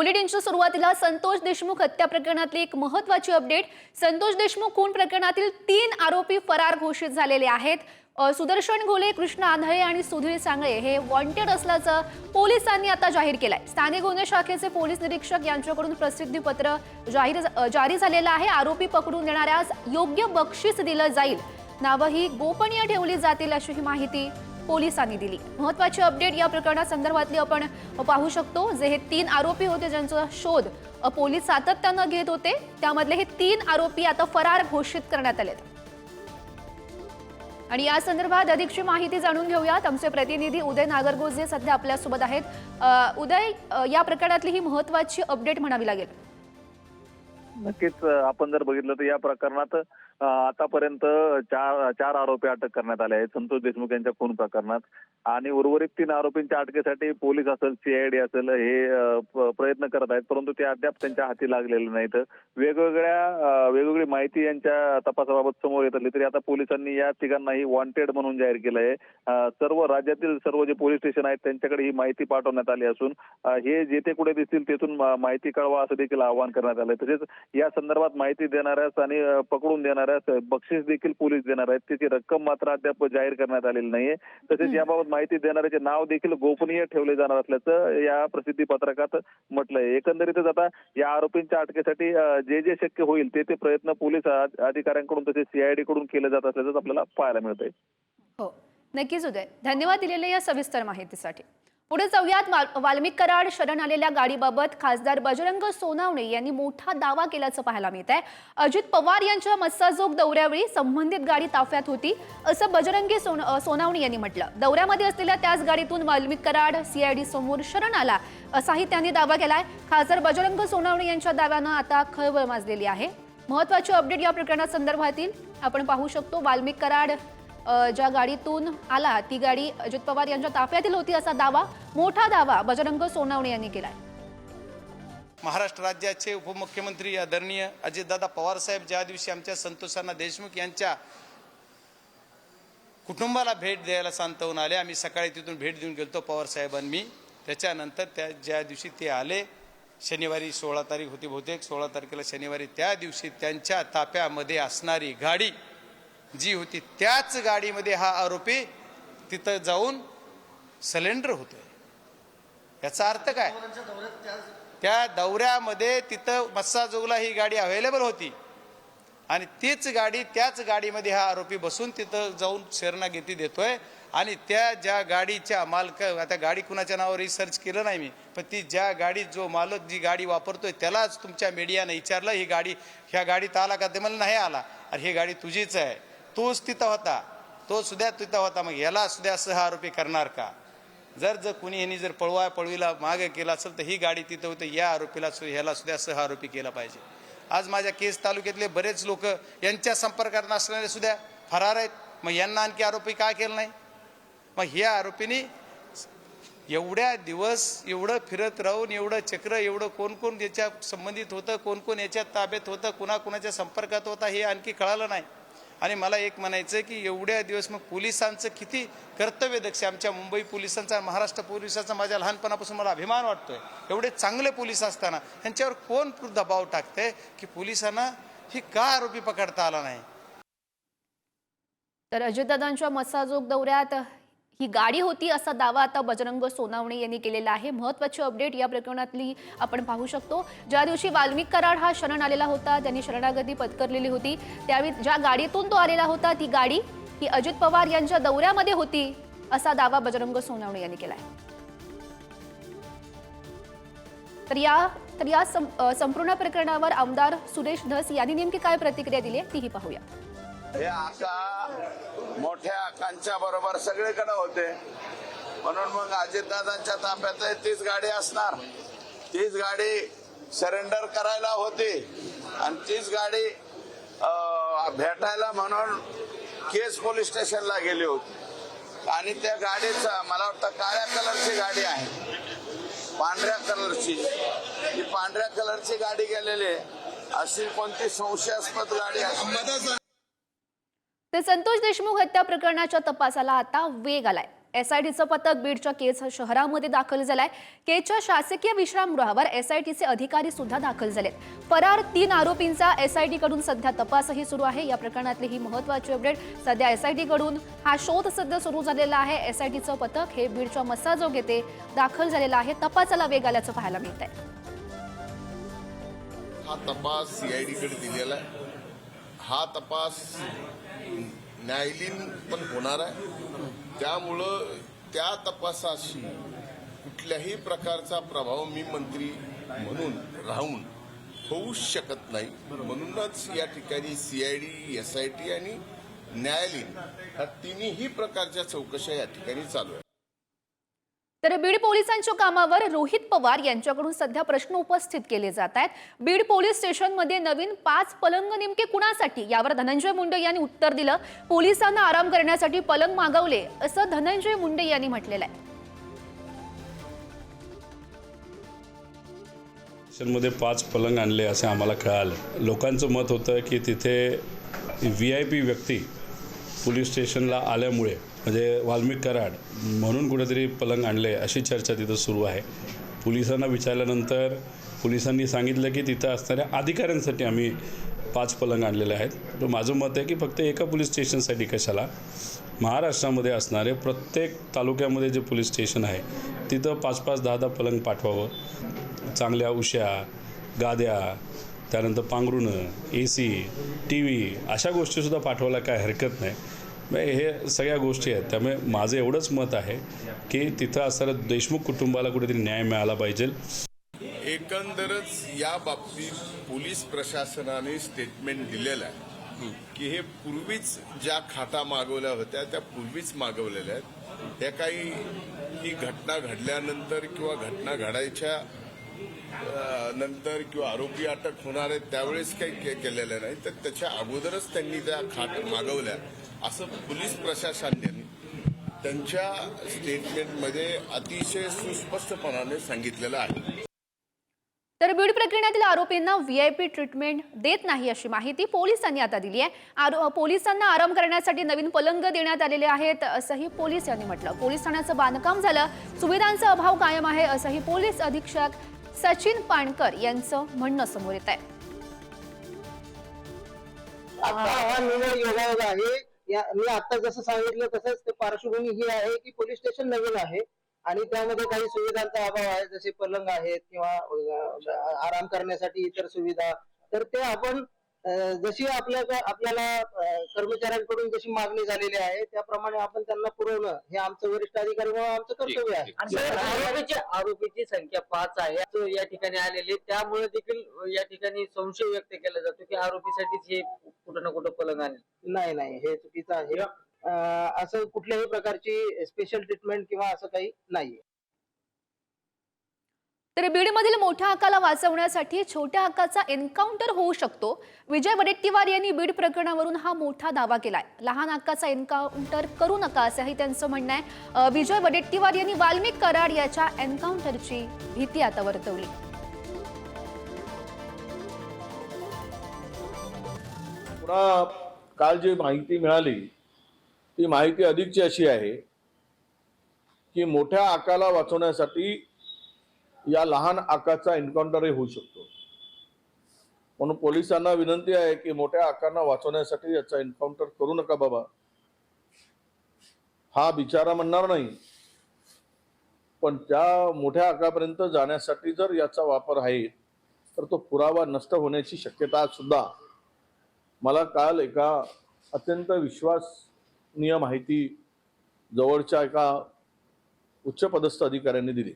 बुलेटिनच्या सुरुवातीला संतोष देशमुख हत्या प्रकरणातली एक महत्वाची अपडेट. संतोष देशमुख खून प्रकरणातील तीन आरोपी फरार घोषित झालेले आहेत. सुदर्शन घोले कृष्ण आंधळे आणि सुधीर सांगळे हे वॉन्टेड असल्याचं पोलिसांनी आता जाहीर केलंय. स्थानिक गुन्हे शाखेचे पोलीस निरीक्षक यांच्याकडून प्रसिद्धीपत्र जाहीर जारी झालेलं आहे. आरोपी पकडून देणाऱ्यास योग्य बक्षीस दिलं जाईल. नावं ही गोपनीय ठेवली जातील अशी ही माहिती पोलिसांनी दिली. महत्वाची अपडेट या प्रकरणासंदर्भातली आपण पाहू शकतो. जे हे तीन आरोपी होते ज्यांचा शोध पोलीस सातत्यानं घेत होते त्यामधले हे तीन आरोपी आता फरार घोषित करण्यात आलेत. आणि या संदर्भात अधिकची माहिती जाणून घेऊयात. आमचे प्रतिनिधी उदय नागरगोजे सध्या आपल्यासोबत आहेत. उदय या प्रकरणातली ही महत्वाची अपडेट म्हणावी लागेल. नक्कीच आपण जर बघितलं तर या प्रकरणात आतापर्यंत चार चार आरोपी अटक करण्यात आले आहेत. संतोष देशमुख यांच्या खून प्रकरणात. आणि उर्वरित तीन आरोपींच्या अटकेसाठी पोलीस असेल सीआयडी असेल हे प्रयत्न करत आहेत. परंतु ते अद्याप त्यांच्या हाती लागलेले नाहीत. वेगवेगळ्या वेगवेगळी माहिती यांच्या तपासाबाबत समोर येत आली तरी आता पोलिसांनी या तिघांनाही वॉन्टेड म्हणून जाहीर केलं आहे. सर्व राज्यातील सर्व जे पोलीस स्टेशन आहेत त्यांच्याकडे ही माहिती पाठवण्यात आली असून हे जेथे कुठे दिसतील तेथून माहिती कळवा असं देखील आवाहन करण्यात आलंय. तसेच या संदर्भात माहिती देणाऱ्या आणि पकडून देणाऱ्या देणाऱ्यास बक्षीस देखील पोलीस देणार आहेत. त्याची रक्कम मात्र अद्याप जाहीर करण्यात आलेली नाहीये. तसेच याबाबत माहिती देणाऱ्याचे नाव देखील गोपनीय ठेवले जाणार असल्याचं या प्रसिद्धी पत्रकात म्हटलंय. एकंदरीतच आता या आरोपींच्या अटकेसाठी जे जे शक्य होईल ते ते प्रयत्न पोलीस अधिकाऱ्यांकडून तसेच सीआयडी कडून केले जात असल्याचं आपल्याला पाहायला मिळतंय. हो. नक्कीच उदय. धन्यवाद दिलेल्या या सविस्तर माहितीसाठी. पुढे जाऊयात. वाल्मिक कराड शरण आलेल्या गाडीबाबत खासदार बजरंग सोनावणे यांनी मोठा दावा केल्याचं पाहायला मिळत आहे अजित पवार यांच्या मस्साजोग दौऱ्यावेळी संबंधित गाडी ताफ्यात होती असं बजरंगी सोन सोनावणे यांनी म्हटलं. दौऱ्यामध्ये असलेल्या त्याच गाडीतून वाल्मिक कराड सीआयडी समोर शरण आला असाही त्यांनी दावा केलाय. खासदार बजरंग सोनावणे यांच्या दाव्यानं आता खळबळ माजलेली आहे. महत्वाची अपडेट या प्रकरणासंदर्भातील आपण पाहू शकतो. वाल्मिक कराड ज्या गाडीतून आला ती गाडी अजित पवार यांच्या ताफ्यातील होती असा दावा मोठा दावा बजरंग सोनावणे यांनी केलाय. महाराष्ट्र राज्याचे उपमुख्यमंत्री आदरणीय अजितदादा पवारसाहेब ज्या दिवशी आमच्या संतोषांना देशमुख यांच्या कुटुंबाला भेट द्यायला सांतवून आले आम्ही सकाळी तिथून भेट देऊन गेलो गेलतो पवारसाहेबांनी मी. त्याच्यानंतर त्या ज्या दिवशी ते आले शनिवारी सोळा तारीख होती बहुतेक सोळा तारखेला शनिवारी त्या दिवशी त्यांच्या ताफ्यामध्ये असणारी गाडी जी होती त्याच गाडीमध्ये हा आरोपी तिथं जाऊन सिलेंडर होतोय. याचा अर्थ काय? त्या दौऱ्यामध्ये तिथं मस्साजोगला ही गाडी अवेलेबल होती. आणि तीच गाडी त्याच गाडीमध्ये हा आरोपी बसून तिथं जाऊन शरणागती देतोय. आणि त्या ज्या गाडीच्या मालक आता गाडी कुणाच्या नावावर रिसर्च केलं नाही मी पण ती ज्या गाडी जो मालक जी गाडी वापरतोय त्यालाच तुमच्या मीडियाने विचारलं ही गाडी ह्या गाडीत आला का? ते मला नाही आला. अरे ही गाडी तुझीच आहे. तोच तिथं होता. तो सुद्धा तिथं होता. मग याला सुद्धा सह आरोपी करणार का? जर जर कुणी ह्यांनी जर पळवा पळवीला मागे केला असेल तर ही गाडी तिथं होतं. या आरोपीला सु- ह्याला सुद्धा सह आरोपी केला पाहिजे. आज माझ्या केस तालुक्यातले बरेच लोक यांच्या संपर्कात नसणारे सुद्धा फरार आहेत. मग यांना आणखी आरोपी का केलं नाही? मग ह्या आरोपींनी एवढ्या दिवस एवढं फिरत राहून एवढं चक्र एवढं कोण कोण याच्या संबंधित होतं कोण कोण याच्या ताब्यात होतं कुणाकुणाच्या संपर्कात होता हे आणखी कळालं नाही. आणि मला एक म्हणायचं की एवढ्या दिवस मग पोलिसांचं किती कर्तव्य दक्ष आमच्या मुंबई पोलिसांचा महाराष्ट्र पोलिसांचा माझ्या लहानपणापासून मला अभिमान वाटतोय. एवढे चांगले पोलीस असताना यांच्यावर कोण दबाव टाकतंय की पोलिसांना ही का आरोपी पकडता आला नाही? तर अजितदादांच्या मसाजोग दौऱ्यात ही गाडी होती असा दावा आता बजरंग सोनावणे यांनी केलेला आहे. महत्वाची अपडेट या प्रकरणातली आपण पाहू शकतो. ज्या दिवशी वाल्मिक कराड हा शरण आलेला होता त्यांनी शरणागती पत्करलेली होती. त्यावेळी ज्या गाडीतून तो आलेला होता ती गाडी ही अजित पवार यांच्या दौऱ्यामध्ये होती असा दावा बजरंग सोनावणे यांनी केलाय. तर या तर या संपूर्ण प्रकरणावर आमदार सुरेश धस यांनी नेमकी काय प्रतिक्रिया दिली तीही पाहूया. मोठ्या आकांक्षा बरोबर सगळीकडे होते. म्हणून मग अजितदादांच्या ताब्यातही तीच गाडी असणार. तीच गाडी सरेंडर करायला होती. आणि तीच गाडी भेटायला म्हणून केस पोलीस स्टेशनला गेली होती. आणि त्या गाडीचा मला वाटतं काळ्या कलरची गाडी आहे. पांढऱ्या कलरची. ही पांढऱ्या कलरची गाडी गेलेली आहे. अशी कोणती संशयास्पद गाडी तर संतोष देशमुख हत्या प्रकरणाच्या तपासाला आता वेग आलाय. एसआयटीचं पथक बीडच्या केज शहरामध्ये दाखल झालंय. केजच्या शासकीय विश्रामगृहावर एसआयटीचे अधिकारी सुद्धा दाखल झालेत. फरार तीन आरोपींचा एसआयटी कडून सध्या तपासही सुरू आहे. या प्रकरणातली ही महत्वाची अपडेट सध्या एसआयटी कडून हा शोध सध्या सुरू झालेला आहे. एसआयटीचं पथक हे बीडच्या मस्साजोग येथे दाखल झालेलं आहे. तपासाला वेग आल्याचं पाहायला मिळत आहे हा तपास सीआयडीकडे दिलेला आहे. हा तपास न्यायालयीन पण होणार आहे. त्यामुळं त्या तपासाशी कुठल्याही प्रकारचा प्रभाव मी मंत्री म्हणून राहून होऊ शकत नाही. म्हणूनच या ठिकाणी सीआयडी एसआयटी आणि न्यायालयीन ह्या तिन्ही प्रकारच्या चौकशा या ठिकाणी चालू आहेत. तर बीड पोलिसांच्या कामावर रोहित पवार यांच्याकडून सध्या प्रश्न उपस्थित केले जात आहेत. बीड पोलीस स्टेशनमध्ये नवीन पाच पलंग नेमके कुणासाठी? यावर धनंजय मुंडे यांनी उत्तर दिलं. पोलिसांना आराम करण्यासाठी पलंग मागवले असं धनंजय मुंडे यांनी म्हटलेलं आहे. स्टेशनमध्ये पाच पलंग आणले असे आम्हाला कळालं. लोकांचं मत होतं की तिथे व्ही आय पी व्यक्ती पोलीस स्टेशनला आल्यामुळे म्हणजे वाल्मिक कराड म्हणून कुठेतरी पलंग आणले अशी चर्चा तिथं सुरू आहे. पोलिसांना विचारल्यानंतर पोलिसांनी सांगितलं की तिथं असणाऱ्या अधिकाऱ्यांसाठी आम्ही पाच पलंग आणलेले आहेत. तर माझं मत आहे की फक्त एका पोलीस स्टेशनसाठी कशाला? महाराष्ट्रामध्ये असणारे प्रत्येक तालुक्यामध्ये जे पोलीस स्टेशन आहे तिथं पाच पाच दहा दहा पलंग पाठवावं. चांगल्या उश्या गाद्या त्यानंतर पांघरुणं ए सी टी व्ही अशा गोष्टीसुद्धा पाठवायला काय हरकत नाही. हे सगळ्या गोष्टी आहेत. त्यामुळे माझं एवढंच मत आहे की तिथं असणाऱ्या देशमुख कुटुंबाला कुठेतरी न्याय मिळाला पाहिजे. एकंदरच या बाबतीत पोलीस प्रशासनाने स्टेटमेंट दिलेलं आहे की हे पूर्वीच ज्या खाटा मागवल्या होत्या त्या पूर्वीच मागवलेल्या आहेत. त्या काही ही घटना घडल्यानंतर किंवा घटना घडायच्या नंतर किंवा आरोपी अटक होणार आहेत त्यावेळेस काही के- केलेलं नाही. तर त्याच्या अगोदरच त्यांनी त्या खाट मागवल्या. असं पोलीस प्रशासनाने त्यांच्या स्टेटमेंटमध्ये अतिशय सुस्पष्टपणाने सांगितलेलं आहे. तर बीड प्रकरणातील आरोपींना व्हीआयपी ट्रीटमेंट देत नाही अशी माहिती पोलिसांनी आता दिली आहे. पोलिसांना आराम करण्यासाठी नवीन पलंग देण्यात आलेले आहेत असंही पोलीस यांनी म्हटलं. पोलीस ठाण्याचं बांधकाम झालं. सुविधांचा अभाव कायम आहे असंही पोलीस अधीक्षक सचिन पाणकर यांचं म्हणणं समोर येत आहे. या मी आता जसं सांगितलं तसंच ते पार्श्वभूमी ही आहे की पोलीस स्टेशन नवीन आहे आणि त्यामध्ये काही सुविधांचा अभाव आहे जसे पलंग आहेत किंवा आराम करण्यासाठी इतर सुविधा. तर ते आपण जशी आपल्या आपल्याला कर्मचाऱ्यांकडून जशी मागणी झालेली आहे त्याप्रमाणे आपण त्यांना पुरवणं हे आमचं वरिष्ठ अधिकारी म्हणून आमचं कर्तव्य आहे. आरोपीची आरोपीची संख्या पाच आहे. जो या ठिकाणी आलेले त्यामुळे देखील या ठिकाणी संशय व्यक्त केला जातो की आरोपीसाठीच हे कुठं ना कुठं पलंग आले नाही नाही हे चुकीचं आहे. असं कुठल्याही प्रकारची स्पेशल ट्रीटमेंट किंवा असं काही नाहीये. तर बीडमधील मोठ्या हक्काला वाचवण्यासाठी छोट्या हक्काचा एन्काउंटर होऊ शकतो. विजय वडेट्टीवार यांनी बीड प्रकरणावरून हा मोठा दावा केलाय. लहान हक्काचा एन्काउंटर करू नका असंही त्यांचं म्हणणं आहे. विजय वडेट्टीवार यांनी वाल्मिक कराड याच्या एन्काउंटरची भीती आता वर्तवली. पुन्हा काल जी माहिती मिळाली ती माहिती अधिकची अशी आहे की मोठ्या आकाला वाचवण्यासाठी या लहान आकाचा एन्काउंटरही होऊ शकतो. म्हणून पोलिसांना विनंती आहे की मोठ्या आकांना वाचवण्यासाठी याचा एन्काउंटर करू नका बाबा. हा बिचारा म्हणणार नाही. पण त्या मोठ्या आकापर्यंत जाण्यासाठी जर याचा वापर आहे तर तो पुरावा नष्ट होण्याची शक्यता सुद्धा. मला काल एका अत्यंत विश्वासनीय माहिती जवळच्या एका उच्चपदस्थ अधिकाऱ्यांनी दिली.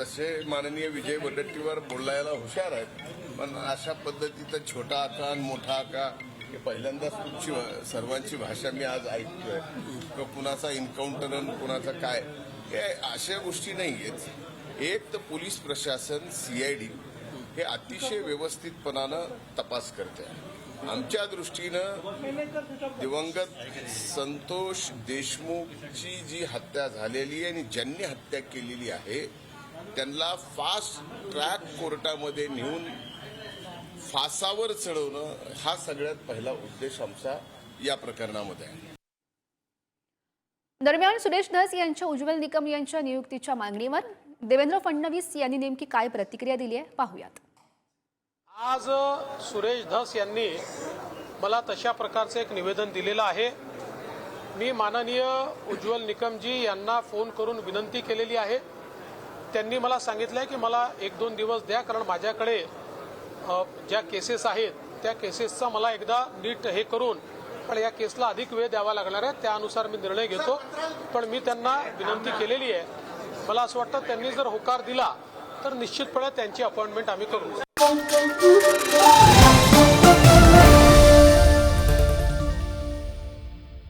तसे माननीय विजय वडट्टीवर बोलायला हुशार आहेत पण अशा पद्धतीचा छोटा आका आणि मोठा आका हे पहिल्यांदाच तुमची सर्वांची भाषा मी आज ऐकतोय. किंवा कुणाचा एन्काउंटर आणि कुणाचा काय हे अशा गोष्टी नाही आहेत एक तर पोलीस प्रशासन सीआयडी हे अतिशय व्यवस्थितपणानं तपास करते. आमच्या दृष्टीनं दिवंगत संतोष देशमुखची जी हत्या झालेली आहे आणि ज्यांनी हत्या केलेली आहे त्यांना फास्ट ट्रॅक कोर्टामध्ये नेऊन फासावर चढवणं हा सगळ्यात पहिला उद्देश आमचा या प्रकरणामध्ये आहे. दरम्यान सुरेश धस यांच्या उज्ज्वल निकम यांच्या नियुक्तीच्या मागणीवर देवेंद्र फडणवीस यांनी नेमकी काय प्रतिक्रिया दिली आहे पाहूयात. आज सुरेश धस यांनी मला तशा प्रकारचं एक निवेदन दिलेलं आहे. मी माननीय उज्ज्वल निकमजी यांना फोन करून विनंती केलेली आहे. त्यांनी मला सांगितलं आहे की मला एक दोन दिवस द्या कारण माझ्याकडे ज्या केसेस आहेत त्या केसेसचा मला एकदा नीट हे करून पण या केसला अधिक वेळ द्यावा लागणार आहे त्यानुसार मी निर्णय घेतो. पण मी त्यांना विनंती केलेली आहे. मला असं वाटतं त्यांनी जर होकार दिला तर निश्चितपणे त्यांची अपॉइंटमेंट आम्ही करू.